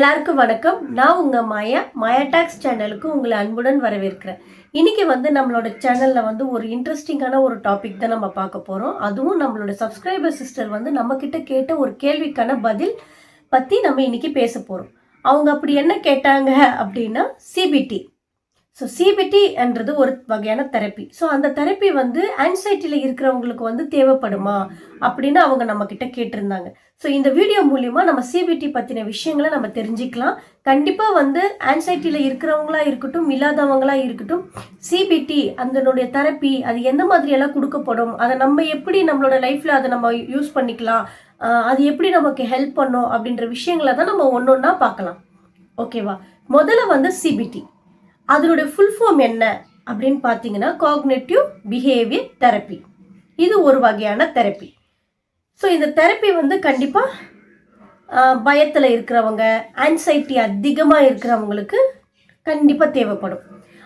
எல்லாருக்கும் வணக்கம். நான் உங்கள் மாயா. மாயா டாக்ஸ் சேனலுக்கு உங்களை அன்புடன் வரவேற்கிறேன். இன்றைக்கி வந்து நம்மளோட சேனலில் வந்து ஒரு இன்ட்ரெஸ்டிங்கான ஒரு டாபிக் தான் நம்ம பார்க்க போகிறோம் அதுவும் நம்மளோட சப்ஸ்கிரைபர் சிஸ்டர் வந்து நம்மக்கிட்ட கேட்ட ஒரு கேள்விக்கான பதில் பற்றி நம்ம இன்றைக்கி பேச போகிறோம் அவங்க அப்படி என்ன கேட்டாங்க அப்படின்னா சிபிடி ஸோ சிபிடின்றது ஒரு வகையான தெரப்பி ஸோ அந்த தெரப்பி வந்து ஆன்சைட்டியில் இருக்கிறவங்களுக்கு வந்து தேவைப்படுமா அப்படின்னு அவங்க நம்மக்கிட்ட கேட்டிருந்தாங்க. ஸோ இந்த வீடியோ மூலிமா நம்ம சிபிடி பற்றின விஷயங்களை நம்ம தெரிஞ்சுக்கலாம். கண்டிப்பாக வந்து ஆன்சைட்டியில் இருக்கிறவங்களா இருக்கட்டும் இல்லாதவங்களா இருக்கட்டும் சிபிடி அதனுடைய தெரப்பி அது எந்த மாதிரியெல்லாம் கொடுக்கப்படும் அதை நம்ம எப்படி நம்மளோட லைஃப்பில் அதை நம்ம யூஸ் பண்ணிக்கலாம் அது எப்படி நமக்கு ஹெல்ப் பண்ணும் அப்படின்ற விஷயங்களை தான் நம்ம ஒன்று ஒன்றா பார்க்கலாம் ஓகேவா முதல்ல வந்து சிபிடி அதனுடைய ஃபுல் ஃபார்ம் என்ன அப்படின்னு பார்த்தீங்கன்னா காக்னேட்டிவ் பிஹேவியர் தெரப்பி இது ஒரு வகையான தெரப்பி ஸோ இந்த தெரப்பி வந்து கண்டிப்பாக பயத்தில் இருக்கிறவங்க ஆன்சைட்டி அதிகமாக இருக்கிறவங்களுக்கு கண்டிப்பாக தேவைப்படும்.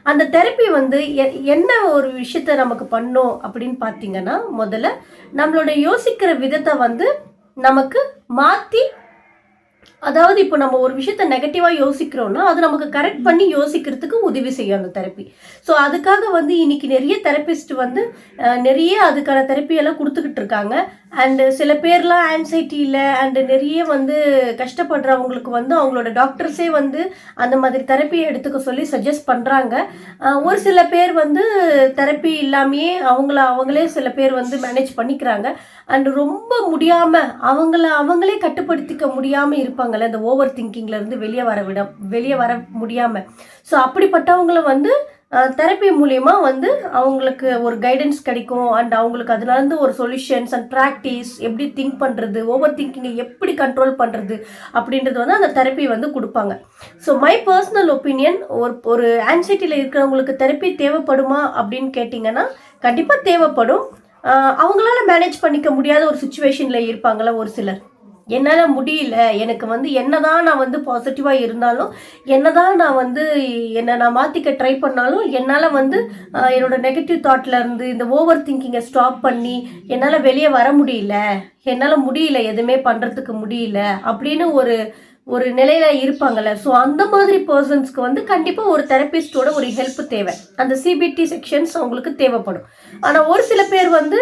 அந்த தெரப்பி வந்து எ- என்ன ஒரு விஷயத்த நமக்கு பண்ணோம் அப்படின்னு பார்த்தீங்கன்னா முதல்ல நம்மளோட யோசிக்கிற விதத்தை வந்து நமக்கு மாற்றி அதாவது இப்போ நம்ம ஒரு விஷயத்த நெகட்டிவாக யோசிக்கிறோம்னா அது நமக்கு கரெக்ட் பண்ணி யோசிக்கிறதுக்கு உதவி செய்யும் அந்த தெரப்பி ஸோ அதுக்காக வந்து இன்னைக்கு நிறைய தெரபிஸ்ட் வந்து நிறைய அதுக்கான தெரப்பியெல்லாம் கொடுத்துக்கிட்டு இருக்காங்க. அண்டு சில பேர்லாம் ஆன்சைட்டியில் அண்டு நிறைய வந்து கஷ்டப்படுறவங்களுக்கு வந்து அவங்களோட டாக்டர்ஸே வந்து அந்த மாதிரி தெரப்பியை எடுத்துக்க சொல்லி சஜஸ்ட் பண்ணுறாங்க ஒரு சில பேர் வந்து தெரப்பி இல்லாமையே அவங்கள அவங்களே சில பேர் வந்து மேனேஜ் பண்ணிக்கிறாங்க. அண்ட் ரொம்ப முடியாமல் அவங்கள அவங்களே கட்டுப்படுத்திக்க முடியாமல் இருப்பாங்கள்ல இந்த ஓவர் திங்கிங்லேருந்து வெளியே வர விட வெளியே வர முடியாமல் ஸோ அப்படிப்பட்டவங்கள வந்து தெரப்பி மூலயமா வந்து அவங்களுக்கு ஒரு கைடன்ஸ் கிடைக்கும். அண்ட் அவங்களுக்கு அதுலேருந்து ஒரு சொல்யூஷன்ஸ் அண்ட் ப்ராக்டிஸ் எப்படி திங்க் பண்ணுறது ஓவர் திங்கிங்கை எப்படி கண்ட்ரோல் பண்ணுறது அப்படின்றது வந்து அந்த தெரப்பி வந்து கொடுப்பாங்க. ஸோ மை பர்சனல் ஒப்பீனியன் ஒரு ஒரு ஆன்சைட்டியில் இருக்கிறவங்களுக்கு தெரப்பி தேவைப்படுமா அப்படின்னு கேட்டிங்கன்னா கண்டிப்பாக தேவைப்படும். அவங்களால மேனேஜ் பண்ணிக்க முடியாத ஒரு சுச்சுவேஷனில் இருப்பாங்களா ஒரு சிலர். என்னால் முடியல. எனக்கு வந்து என்ன தான் நான் வந்து பாசிட்டிவாக இருந்தாலும் என்னதான் நான் வந்து என்னை நான் மாற்றிக்க ட்ரை பண்ணாலும் என்னால் வந்து என்னோடய என்னோட நெகட்டிவ் தாட்டில் இருந்து இந்த ஓவர் திங்கிங்கை ஸ்டாப் பண்ணி என்னால் வெளியே வர முடியல. என்னால் முடியல எதுவுமே பண்ணுறதுக்கு முடியல அப்படின்னு ஒரு ஒரு நிலையில் இருப்பாங்கல்ல. ஸோ அந்த மாதிரி பர்சன்ஸ்க்கு வந்து கண்டிப்பாக ஒரு தெரப்பிஸ்டோட ஒரு ஹெல்ப் தேவை. அந்த சிபிடி செக்ஷன்ஸ் அவங்களுக்கு தேவைப்படும். ஆனால் ஒரு சில பேர் வந்து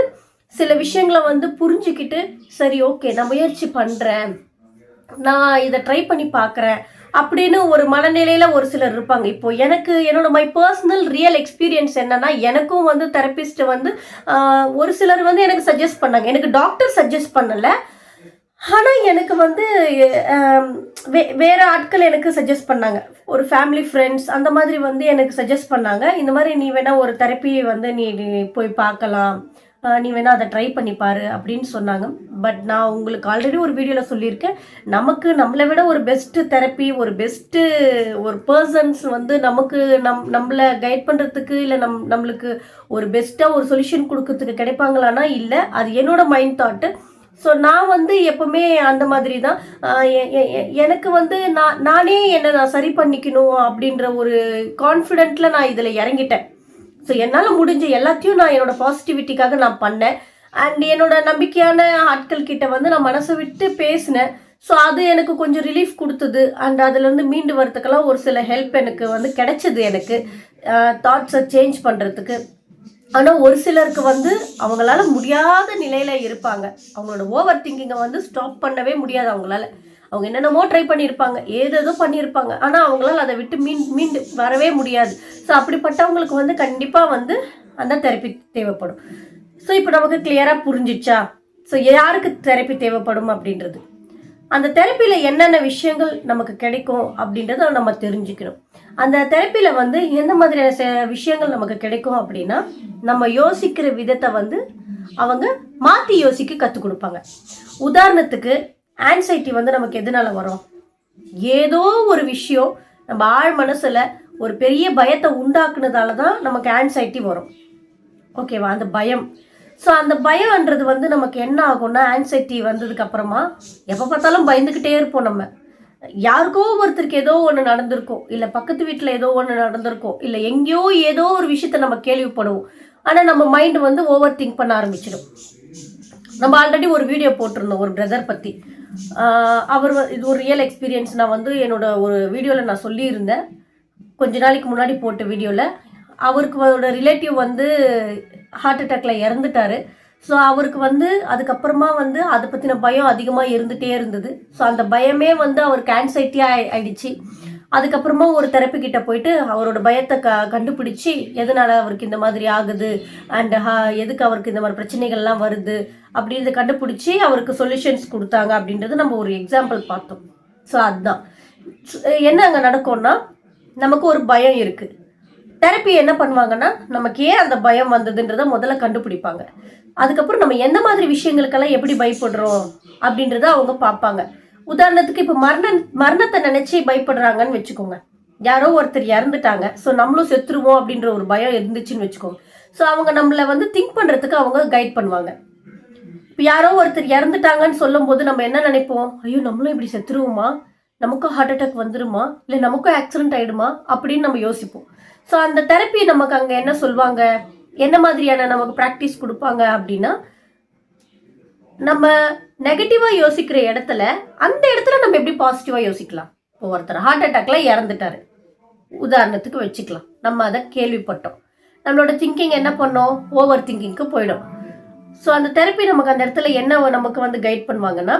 சில விஷயங்களை வந்து புரிஞ்சுக்கிட்டு சரி ஓகே நான் முயற்சி பண்ணுறேன் நான் இதை ட்ரை பண்ணி பார்க்குறேன். அப்படின்னு ஒரு மனநிலையில் ஒரு சிலர் இருப்பாங்க. இப்போ எனக்கு என்னோட மை பர்சனல் ரியல் எக்ஸ்பீரியன்ஸ் என்னன்னா எனக்கும் வந்து தெரபிஸ்ட் வந்து ஒரு சிலர் வந்து எனக்கு சஜஸ்ட் பண்ணாங்க. எனக்கு டாக்டர் சஜஸ்ட் பண்ணலை. ஆனால் எனக்கு வந்து வே வேறு ஆட்கள் எனக்கு சஜஸ்ட் பண்ணாங்க. ஒரு ஃபேமிலி ஃப்ரெண்ட்ஸ் அந்த மாதிரி வந்து எனக்கு சஜஸ்ட் பண்ணாங்க. இந்த மாதிரி நீ வேணால் ஒரு தெரப்பி வந்து நீ போய் பார்க்கலாம். நீ வேணால் அதை ட்ரை பண்ணி பாரு அப்படின்னு சொன்னாங்க. பட் நான் உங்களுக்கு ஆல்ரெடி ஒரு வீடியோவில் சொல்லியிருக்கேன். நமக்கு நம்மளை விட ஒரு பெஸ்ட்டு தெரப்பி ஒரு பெஸ்ட்டு ஒரு பர்சன்ஸ் வந்து நமக்கு நம் நம்மளை கைட் பண்ணுறதுக்கு இல்லை நம் நம்மளுக்கு ஒரு பெஸ்ட்டாக ஒரு சொல்யூஷன் கொடுக்கறதுக்கு கிடைப்பாங்களான்னா இல்லை. அது என்னோட மைண்ட் தாட்டு ஸோ நான் வந்து எப்பவுமே அந்த மாதிரி தான். எனக்கு வந்து நான் நானே என்னை நான் சரி பண்ணிக்கணும் அப்படின்ற ஒரு கான்ஃபிடென்ட்டில் நான் இதில் இறங்கிட்டேன். ஸோ என்னால் முடிஞ்ச எல்லாத்தையும் நான் என்னோட பாசிட்டிவிட்டிக்காக நான் பண்ணேன். அண்ட் என்னோட நம்பிக்கையான ஆட்கள் கிட்ட வந்து நான் மனசை விட்டு பேசினேன். ஸோ அது எனக்கு கொஞ்சம் ரிலீஃப் கொடுத்தது. அண்ட் அதுலேருந்து மீண்டு வரத்துக்கெல்லாம் ஒரு சில ஹெல்ப் எனக்கு வந்து கிடைச்சது எனக்கு. Uh, தாட்ஸை சேஞ்ச் பண்ணுறதுக்கு ஆனால் ஒரு சிலருக்கு வந்து அவங்களால முடியாத நிலையில் இருப்பாங்க. அவங்களோட ஓவர் திங்கிங்கை வந்து ஸ்டாப் பண்ணவே முடியாது அவங்களால. அவங்க என்னென்னமோ ட்ரை பண்ணியிருப்பாங்க ஏதேதோ பண்ணியிருப்பாங்க. ஆனால் அவங்களால அதை விட்டு மீன் மீண்டு வரவே முடியாது. ஸோ அப்படிப்பட்டவங்களுக்கு வந்து கண்டிப்பாக வந்து அந்த தெரப்பி தேவைப்படும். ஸோ இப்போ நமக்கு கிளியராக புரிஞ்சிச்சா? ஸோ யாருக்கு தெரப்பி தேவைப்படும் அப்படின்றது? அந்த தெரப்பியில் என்னென்ன விஷயங்கள் நமக்கு கிடைக்கும் அப்படின்றத நம்ம தெரிஞ்சுக்கணும். அந்த தெரப்பியில் வந்து எந்த மாதிரியான விஷயங்கள் நமக்கு கிடைக்கும் அப்படின்னா நம்ம யோசிக்கிற விதத்தை வந்து அவங்க மாற்றி யோசிக்க கற்றுக் கொடுப்பாங்க. உதாரணத்துக்கு ஆன்சைட்டி வந்து நமக்கு எதனால வரும்? ஏதோ ஒரு விஷயம் நம்ம ஆழ் மனசில் ஒரு பெரிய பயத்தை உண்டாக்குனதால தான் நமக்கு ஆன்சைட்டி வரும். ஓகேவா அந்த பயம். ஸோ அந்த பயம்ன்றது வந்து நமக்கு என்ன ஆகும்னா ஆன்சைட்டி வந்ததுக்கு அப்புறமா எப்போ பார்த்தாலும் பயந்துக்கிட்டே இருப்போம் நம்ம. யாருக்கோ ஒருத்தருக்கு ஏதோ ஒன்று நடந்திருக்கும். இல்லை பக்கத்து வீட்டில் ஏதோ ஒன்று நடந்திருக்கும். இல்லை எங்கேயோ ஏதோ ஒரு விஷயத்த நம்ம கேள்விப்படுவோம். ஆனால் நம்ம மைண்ட் வந்து ஓவர் திங்க் பண்ண ஆரம்பிச்சிடும். நம்ம ஆல்ரெடி ஒரு வீடியோ போட்டிருந்தோம் ஒரு பிரதர் பற்றி அவர் இது ஒரு ரியல் எக்ஸ்பீரியன்ஸ் நான் வந்து என்னோட ஒரு வீடியோவில் நான் சொல்லியிருந்தேன். கொஞ்ச நாளைக்கு முன்னாடி போட்ட வீடியோவில் அவருக்கு ரிலேட்டிவ் வந்து ஹார்ட் அட்டாக்ல இறந்துட்டாரு. ஸோ அவருக்கு வந்து அதுக்கப்புறமா வந்து அதை பற்றின பயம் அதிகமாக இருந்துகிட்டே இருந்தது. ஸோ அந்த பயமே வந்து அவருக்கு ஆன்சைட்டியாக ஆயிடுச்சு. அதுக்கப்புறமா ஒரு தெரப்பி கிட்ட போயிட்டு அவரோட பயத்தை க கண்டுபிடிச்சி எதனால அவருக்கு இந்த மாதிரி ஆகுது? அண்ட் எதுக்கு அவருக்கு இந்த மாதிரி பிரச்சனைகள்லாம் வருது? அப்படின்றத கண்டுபிடிச்சி அவருக்கு சொல்யூஷன்ஸ் கொடுத்தாங்க அப்படின்றது நம்ம ஒரு எக்ஸாம்பிள் பார்த்தோம். ஸோ அதுதான். என்ன அங்கே நடக்கும்னா நமக்கு ஒரு பயம் இருக்குது தெரப்பி என்ன பண்ணுவாங்கன்னா நமக்கு ஏன் அந்த பயம் வந்ததுன்றத முதல்ல கண்டுபிடிப்பாங்க. அதுக்கப்புறம் நம்ம எந்த மாதிரி விஷயங்களுக்கெல்லாம் எப்படி பயப்படுறோம் அப்படின்றத அவங்க பார்ப்பாங்க. உதாரணத்துக்கு இப்போ மரண மரணத்தை நினைச்சு பயப்படுறாங்கன்னு வச்சுக்கோங்க. யாரோ ஒருத்தர் இறந்துட்டாங்க. ஸோ நம்மளும் செத்துருவோம் அப்படின்ற ஒரு பயம் இருந்துச்சுன்னு வச்சுக்கோங்க. ஸோ அவங்க நம்மளை வந்து திங்க் பண்ணுறதுக்கு அவங்க கைட் பண்ணுவாங்க. இப்போ யாரோ ஒருத்தர் இறந்துட்டாங்கன்னு சொல்லும்போது நம்ம என்ன நினைப்போம்? ஐயோ நம்மளும் இப்படி செத்துருவோமா? நமக்கும் ஹார்ட் அட்டாக் வந்துருமா? இல்லை நமக்கும் ஆக்சிடென்ட் ஆயிடுமா? அப்படின்னு நம்ம யோசிப்போம். ஸோ அந்த தெரப்பி நமக்கு அங்கே என்ன சொல்லுவாங்க என்ன மாதிரியான நமக்கு ப்ராக்டிஸ் கொடுப்பாங்க அப்படின்னா நம்ம நெகட்டிவாக யோசிக்கிற இடத்துல அந்த இடத்துல நம்ம எப்படி பாசிட்டிவாக யோசிக்கலாம்? இப்போ ஒருத்தர் ஹார்ட் அட்டாக்ல இறந்துட்டாரு. உதாரணத்துக்கு வச்சுக்கலாம். நம்ம அதை கேள்விப்பட்டோம். நம்மளோட திங்கிங் என்ன பண்ணோம்? ஓவர் திங்கிங்க்கு போயிடும். ஸோ அந்த தெரப்பி நமக்கு அந்த இடத்துல என்ன நமக்கு வந்து கைட் பண்ணுவாங்கன்னா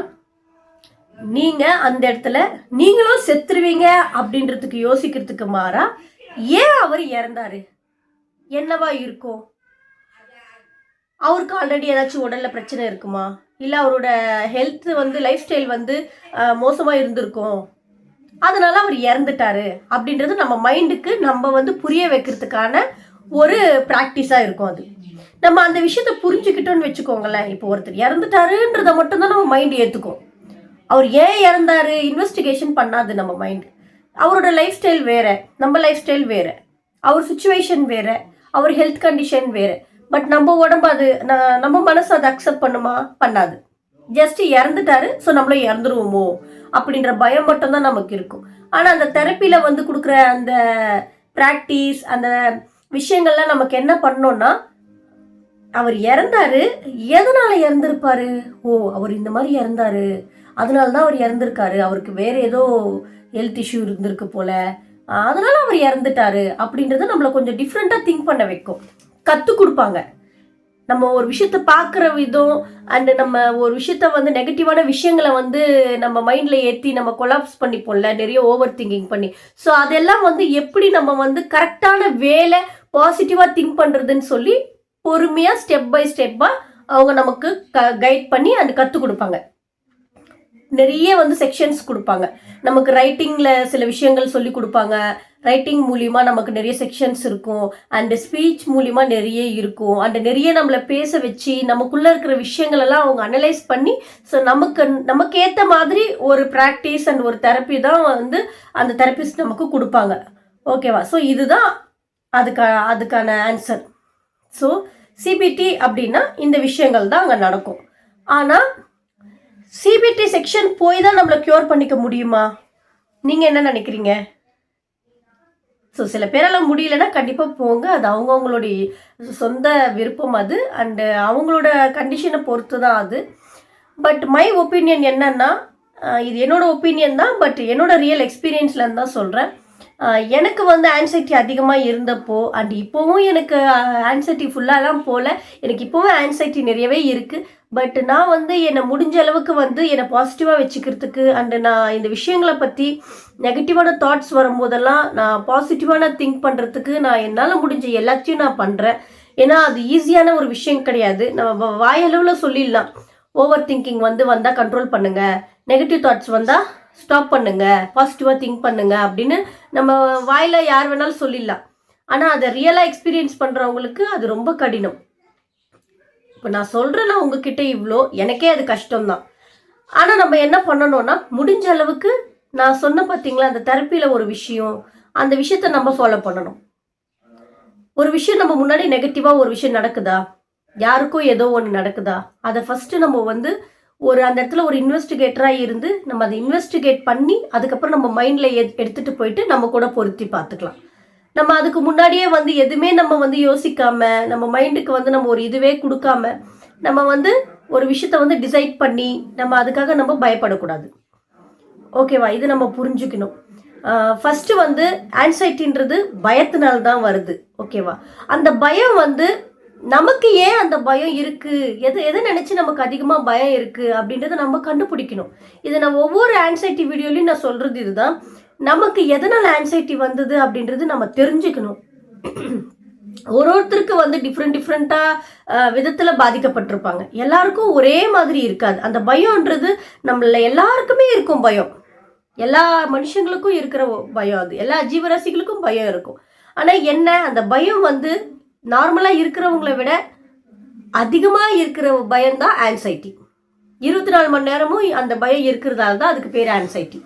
நீங்கள் அந்த இடத்துல நீங்களும் செத்துருவீங்க அப்படின்றதுக்கு யோசிக்கிறதுக்கு மாறா ஏன் அவர் இறந்தாரு? என்னவா இருக்கும்? அவருக்கு ஆல்ரெடி ஏதாச்சும் உடல்ல பிரச்சனை இருக்குமா? இல்லை அவரோட ஹெல்த் வந்து லைஃப் ஸ்டைல் வந்து மோசமாக மோசமா இருந்திருக்கும் அதனால அவர் இறந்துட்டாரு. அப்படின்றது நம்ம மைண்டுக்கு நம்ம வந்து புரிய வைக்கிறதுக்கான ஒரு ப்ராக்டிஸாக இருக்கும் அது. நம்ம அந்த விஷயத்த புரிஞ்சுக்கிட்டோம்னு வச்சுக்கோங்களேன். இப்போ ஒருத்தர் இறந்துட்டாருன்றதை மட்டும்தான் நம்ம மைண்ட் ஏற்றுக்கும் அவர் ஏன் இறந்தாரு? இன்வெஸ்டிகேஷன் பண்ணாது நம்ம மைண்ட் அவரோட லைஃப் ஸ்டைல் வேற. நம்ம லைஃப் ஸ்டைல் வேற. அவர் சுச்சுவேஷன் வேற. அவர் ஹெல்த் கண்டிஷன் வேற. பட் நம்ம உடம்பு அது நம்ம மனசு அதை அக்செப்ட் பண்ணுமா? பண்ணாது. ஜஸ்ட் இறந்துட்டாரு ஸோ நம்மளும் இறந்துருவோமோ? அப்படின்ற பயம் மட்டும்தான் நமக்கு இருக்கும். ஆனால் அந்த தெரப்பியில் வந்து கொடுக்குற அந்த ப்ராக்டிஸ் அந்த விஷயங்கள்லாம் நமக்கு என்ன பண்ணோம்னா அவர் இறந்தாரு எதனால இறந்துருப்பாரு? ஓ அவர் இந்த மாதிரி இறந்தாரு. அதனால தான் அவர் இறந்துருக்காரு. அவருக்கு வேற ஏதோ ஹெல்த் இஷ்யூ இருந்திருக்கு போல. அதனால அவர் இறந்துட்டாரு அப்படின்றத நம்மளை கொஞ்சம் டிஃப்ரெண்ட்டாக திங்க் பண்ண வைக்கும். கற்றுக் கொடுப்பாங்க. நம்ம ஒரு விஷயத்த பார்க்குற விதம் அண்ட் நம்ம ஒரு விஷயத்த வந்து நெகட்டிவான விஷயங்களை வந்து நம்ம மைண்டில் ஏற்றி நம்ம கொலாப்ஸ் பண்ணிப்போம்ல நிறைய ஓவர் திங்கிங் பண்ணி. ஸோ அதெல்லாம் வந்து எப்படி நம்ம வந்து கரெக்டான வேலை பாசிட்டிவாக திங்க் பண்ணுறதுன்னு சொல்லி பொறுமையாக ஸ்டெப் பை ஸ்டெப்பாக அவங்க நமக்கு க கைட் பண்ணி அது கற்றுக் கொடுப்பாங்க. நிறைய வந்து செக்ஷன்ஸ் கொடுப்பாங்க. நமக்கு ரைட்டிங்கில் சில விஷயங்கள் சொல்லி கொடுப்பாங்க. ரைட்டிங் மூலியமாக நமக்கு நிறைய செக்ஷன்ஸ் இருக்கும் அண்டு ஸ்பீச் மூலியமாக நிறைய இருக்கும் அண்ட் நிறைய நம்மளை பேச வச்சு நமக்குள்ளே இருக்கிற விஷயங்களெல்லாம் அவங்க அனலைஸ் பண்ணி ஸோ நமக்கு நமக்கு ஏற்ற மாதிரி ஒரு ப்ராக்டிஸ் அண்ட் ஒரு தெரப்பி தான் வந்து அந்த தெரப்பிஸ்ட் நமக்கு கொடுப்பாங்க. ஓகேவா ஸோ இதுதான் அதுக்கா அதுக்கான ஆன்சர் ஸோ சிபிடி அப்படின்னா இந்த விஷயங்கள் தான் அங்கே நடக்கும். ஆனால் சிபிடி செக்ஷன் போய் தான் நம்மளை க்யூர் பண்ணிக்க முடியுமா? நீங்கள் என்ன நினைக்கிறீங்க? ஸோ சில பேரால் முடியலன்னா கண்டிப்பாக போங்க. அது அவங்கவுங்களுடைய சொந்த விருப்பம் அது. அண்டு அவங்களோட கண்டிஷனை பொறுத்து தான் அது. பட் மை ஒப்பீனியன் என்னன்னா இது என்னோட ஒப்பீனியன் தான் பட் என்னோட ரியல் எக்ஸ்பீரியன்ஸ்லேருந்து தான் சொல்கிறேன் எனக்கு வந்து ஆன்சைட்டி அதிகமாக இருந்தப்போ அண்ட் இப்போவும் எனக்கு ஆன்சைட்டி ஃபுல்லாலாம் போகல எனக்கு இப்போவும் ஆன்சைட்டி நிறையவே இருக்குது பட் நான் வந்து என்னை முடிஞ்ச அளவுக்கு வந்து என்னை பாசிட்டிவாக வச்சுக்கிறதுக்கு அண்டு நான் இந்த விஷயங்களை பற்றி நெகட்டிவான தாட்ஸ் வரும்போதெல்லாம் நான் பாசிட்டிவான திங்க் பண்ணுறதுக்கு நான் என்னால் முடிஞ்ச எல்லாத்தையும் நான் பண்ணுறேன் ஏன்னா அது ஈஸியான ஒரு விஷயம் கிடையாது. நம்ம வ- வாயளவில் சொல்லிடலாம். ஓவர் திங்கிங் வந்து வந்தால் கண்ட்ரோல் பண்ணுங்கள் நெகட்டிவ் தாட்ஸ் வந்தால் ஸ்டாப் பண்ணுங்க பாசிட்டிவாக திங்க் பண்ணுங்க அப்படின்னு நம்ம வாயில் யார் வேணாலும் சொல்லிடலாம். ஆனால் அதை ரியலாக எக்ஸ்பீரியன்ஸ் பண்ணுறவங்களுக்கு அது ரொம்ப கடினம். இப்போ நான் சொல்கிறேன்னா உங்ககிட்ட இவ்வளோ எனக்கே அது கஷ்டம்தான். ஆனால் நம்ம என்ன பண்ணணும்னா முடிஞ்ச அளவுக்கு நான் சொன்ன பார்த்தீங்களா அந்த தெரப்பியில் ஒரு விஷயம் அந்த விஷயத்த நம்ம ஃபாலோ பண்ணணும். ஒரு விஷயம் நம்ம முன்னாடி நெகட்டிவாக ஒரு விஷயம் நடக்குதா? யாருக்கும் ஏதோ ஒன்று நடக்குதா? அதை ஃபஸ்ட்டு நம்ம வந்து ஒரு அந்த இடத்துல ஒரு இன்வெஸ்டிகேட்டராக இருந்து நம்ம அதை இன்வெஸ்டிகேட் பண்ணி அதுக்கப்புறம் நம்ம மைண்டில் எடுத்துகிட்டு போயிட்டு நம்ம கூட பொருத்தி பார்த்துக்கலாம். நம்ம அதுக்கு முன்னாடியே வந்து எதுவுமே நம்ம வந்து யோசிக்காம நம்ம மைண்டுக்கு வந்து நம்ம ஒரு இதுவே கொடுக்காம நம்ம வந்து ஒரு விஷயத்த வந்து டிசைட் பண்ணி நம்ம அதுக்காக நம்ம பயப்படக்கூடாது. ஓகேவா? இது நம்ம புரிஞ்சுக்கணும். ஃபஸ்ட்டு வந்து ஆன்சைட்டின்றது பயத்தினால்தான் வருது. ஓகேவா? அந்த பயம் வந்து நமக்கு ஏன் அந்த பயம் இருக்கு? எது எதை நினைச்சு நமக்கு அதிகமாக பயம் இருக்கு அப்படின்றத நம்ம கண்டுபிடிக்கணும். இதை நான் ஒவ்வொரு ஆன்சைட்டி வீடியோலையும் நான் சொல்றது இதுதான். நமக்கு எதனால் ஆன்சைட்டி வந்தது அப்படின்றது நம்ம தெரிஞ்சுக்கணும். ஒரு ஒருத்தருக்கு வந்து டிஃப்ரெண்ட் டிஃப்ரெண்ட்டாக விதத்தில் பாதிக்கப்பட்டிருப்பாங்க. எல்லாருக்கும் ஒரே மாதிரி இருக்காது. அந்த பயம்ன்றது நம்மள எல்லாருக்குமே இருக்கும் பயம். எல்லா மனுஷங்களுக்கும் இருக்கிற பயம் அது. எல்லா ஜீவராசிகளுக்கும் பயம் இருக்கும். ஆனால் என்ன? அந்த பயம் வந்து நார்மலாக இருக்கிறவங்கள விட அதிகமாக இருக்கிற பயம்தான் ஆன்சைட்டி இருபத்தி நாலு மணி நேரமும் அந்த பயம் இருக்கிறதால தான் அதுக்கு பேர் ஆன்சைட்டி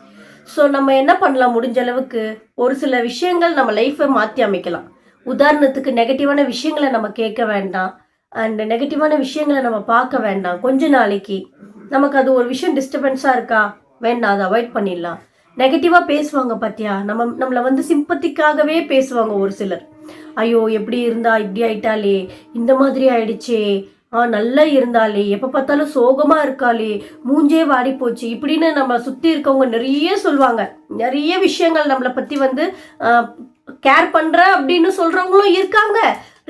ஸோ நம்ம என்ன பண்ணலாம்? முடிஞ்ச அளவுக்கு ஒரு சில விஷயங்கள் நம்ம லைஃப்பை மாற்றி அமைக்கலாம். உதாரணத்துக்கு நெகட்டிவான விஷயங்களை நம்ம கேட்க வேண்டாம். அண்ட் நெகட்டிவான விஷயங்களை நம்ம பார்க்க வேண்டாம். கொஞ்ச நாளைக்கு நமக்கு அது ஒரு விஷயம் டிஸ்டர்பன்ஸாக இருக்கா? வேண்டாம். அதை அவாய்ட் பண்ணிடலாம். நெகட்டிவாக பேசுவாங்க பார்த்தியா நம்ம நம்மளை வந்து சிம்பத்திக்காகவே பேசுவாங்க ஒரு சிலர். ஐயோ எப்படி இருந்தா இப்படி ஆயிட்டாலே இந்த மாதிரி ஆயிடுச்சே. ஆ நல்லா இருந்தாலே எப்போ பார்த்தாலும் சோகமாக இருக்காளே. மூஞ்சே வாடி போச்சு. இப்படின்னு நம்ம சுற்றி இருக்கவங்க நிறைய சொல்லுவாங்க. நிறைய விஷயங்கள் நம்மளை பற்றி வந்து கேர் பண்ணுற அப்படின்னு சொல்கிறவங்களும் இருக்காங்க.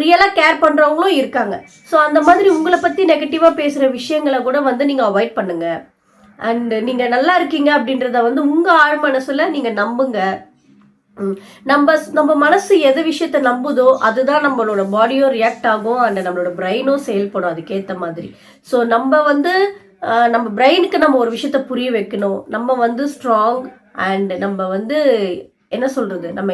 ரியலாக கேர் பண்ணுறவங்களும் இருக்காங்க. ஸோ அந்த மாதிரி உங்களை பற்றி நெகட்டிவாக பேசுகிற விஷயங்களை கூட வந்து நீங்கள் அவாய்ட் பண்ணுங்கள் அண்ட் நீங்கள் நல்லா இருக்கீங்க அப்படின்றத வந்து உங்கள் ஆழ் மனசில் நீங்கள் நம்புங்க. நம்ம நம்ம மனசு எது விஷயத்த நம்புதோ அதுதான் நம்மளோட பாடியும் ரியாக்ட் ஆகும் அண்ட் நம்மளோட பிரெயினும் செயல்படும். அதுக்கேற்ற மாதிரி. ஸோ நம்ம வந்து நம்ம பிரெயினுக்கு நம்ம ஒரு விஷயத்த புரிய வைக்கணும். நம்ம வந்து ஸ்ட்ராங் அண்ட் நம்ம வந்து என்ன சொல்கிறது நம்ம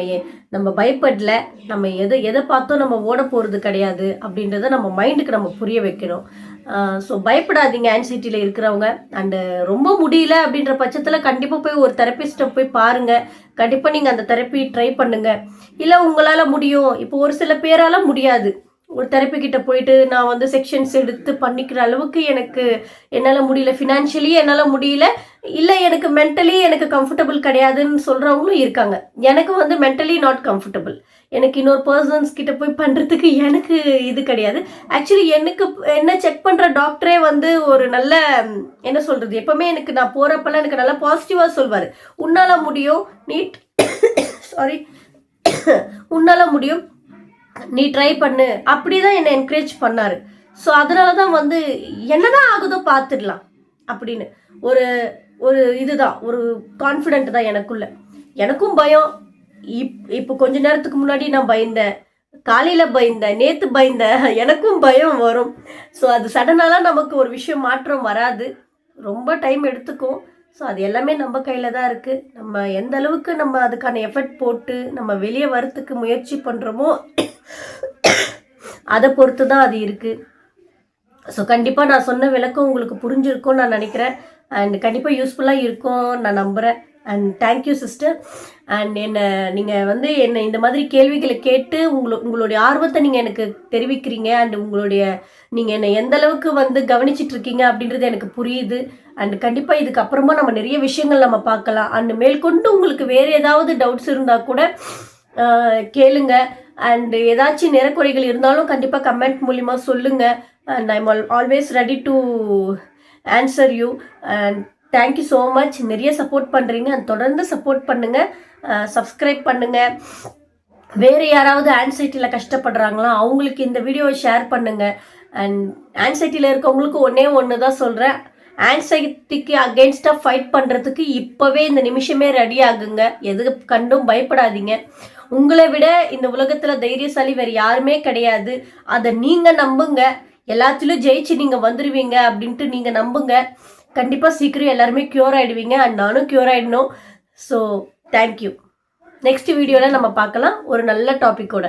நம்ம பயப்படல. நம்ம எதை எதை பார்த்தோம் நம்ம ஓட போகிறது கிடையாது அப்படின்றத நம்ம மைண்டுக்கு நம்ம புரிய வைக்கணும். ஸோ பயப்படாதீங்க ஆன்சைட்டியில் இருக்கிறவங்க. அண்டு ரொம்ப முடியல அப்படின்ற பட்சத்தில் கண்டிப்பாக போய் ஒரு தெரப்பிஸ்ட்டை போய் பாருங்கள் கண்டிப்பாக நீங்கள் அந்த தெரப்பி ட்ரை பண்ணுங்கள் இல்லை உங்களால் முடியும். இப்போ ஒரு சில பேரால் முடியாது. ஒரு தெரப்பி கிட்ட போயிட்டு நான் வந்து செக்ஷன்ஸ் எடுத்து பண்ணிக்கிற அளவுக்கு எனக்கு என்னால் முடியல. ஃபினான்ஷியலி என்னால் முடியல. இல்லை எனக்கு மென்டலி எனக்கு கம்ஃபர்டபுள் கிடையாதுன்னு சொல்கிறவங்களும் இருக்காங்க. எனக்கு வந்து மென்டலி நாட் கம்ஃபர்டபுள் எனக்கு இன்னொரு பர்சன்ஸ் கிட்ட போய் பண்ணுறதுக்கு எனக்கு இது கிடையாது. ஆக்சுவலி எனக்கு என்ன செக் பண்ணுற டாக்டரே வந்து ஒரு நல்ல என்ன சொல்கிறது எப்போவுமே எனக்கு நான் போகிறப்பெல்லாம் எனக்கு நல்லா பாசிட்டிவாக சொல்வார். உன்னால் முடியும். நீட் சாரி உன்னால் முடியும். நீ ட்ரை பண்ணு. அப்படி தான் என்னை என்கரேஜ் பண்ணார். ஸோ அதனால தான் வந்து என்னதான் ஆகுதோ பார்த்துடலாம் அப்படின்னு. ஒரு ஒரு இதுதான். ஒரு கான்ஃபிடென்ட் தான் எனக்குள்ள. எனக்கும் பயம். இப் இப்போ கொஞ்ச நேரத்துக்கு முன்னாடி நான் பயந்தேன். காலையில் பயந்தேன். நேற்று பயந்தேன். எனக்கும் பயம் வரும். ஸோ அது சடனாலாம் நமக்கு ஒரு விஷயம் மாற்றம் வராது. ரொம்ப டைம் எடுத்துக்கும். ஸோ அது எல்லாமே நம்ம கையில் தான் இருக்குது நம்ம எந்த அளவுக்கு நம்ம அதுக்கான எஃபர்ட் போட்டு நம்ம வெளியே வரத்துக்கு முயற்சி பண்ணுறோமோ அதை பொறுத்து தான் அது இருக்குது ஸோ கண்டிப்பாக நான் சொன்ன விளக்கம் உங்களுக்கு புரிஞ்சிருக்கும்னு நான் நினைக்கிறேன். அண்ட் கண்டிப்பாக யூஸ்ஃபுல்லாக இருக்கும் நான் நம்புகிறேன் அண்ட் தேங்க்யூ சிஸ்டர் அண்ட் என்னை நீங்கள் வந்து என்னை இந்த மாதிரி கேள்விகளை கேட்டு உங்களோ உங்களுடைய ஆர்வத்தை நீங்கள் எனக்கு தெரிவிக்கிறீங்க. அண்ட் உங்களுடைய நீங்கள் என்னை எந்த அளவுக்கு வந்து கவனிச்சிட்டு இருக்கீங்க அப்படின்றது எனக்கு புரியுது. அண்ட் கண்டிப்பாக இதுக்கப்புறமா நம்ம நிறைய விஷயங்கள் நம்ம பார்க்கலாம். அண்ட் மேற்கொண்டு உங்களுக்கு வேறு ஏதாவது டவுட்ஸ் இருந்தால் கூட கேளுங்கள் அண்ட் ஏதாச்சும் நிறக்குறைகள் இருந்தாலும் கண்டிப்பாக கமெண்ட் மூலிமா சொல்லுங்கள் and I'm all always ready to answer you and thank you so much நிறைய சப்போர்ட் பண்ணுறீங்க அண்ட் தொடர்ந்து சப்போர்ட் பண்ணுங்கள் சப்ஸ்கிரைப் uh, பண்ணுங்கள் வேறு யாராவது ஆன்சைட்டியில் கஷ்டப்படுறாங்களா அவங்களுக்கு இந்த வீடியோவை ஷேர் பண்ணுங்கள் அண்ட் ஆன்சைட்டியில் இருக்கவங்களுக்கு ஒன்றே ஒன்று தான் சொல்கிறேன் ஆன்சைட்டிக்கு அகேன்ஸ்டாக ஃபைட் பண்ணுறதுக்கு இப்போவே இந்த நிமிஷமே ரெடி ஆகுங்க. எது கண்டும் பயப்படாதீங்க. உங்களை விட இந்த உலகத்தில் தைரியசாலி வேறு யாருமே கிடையாது. அதை நீங்கள் நம்புங்க. எல்லாத்திலும் ஜெயிச்சு நீங்கள் வந்துடுவீங்க அப்படின்ட்டு நீங்கள் நம்புங்க. கண்டிப்பாக சீக்கிரம் எல்லாருமே க்யூர் ஆகிடுவீங்க அண்ட் நானும் க்யூர் ஆகிடணும் ஸோ தேங்க்யூ நெக்ஸ்ட் வீடியோவில் நம்ம பார்க்கலாம். ஒரு நல்ல டாப்பிக்கோட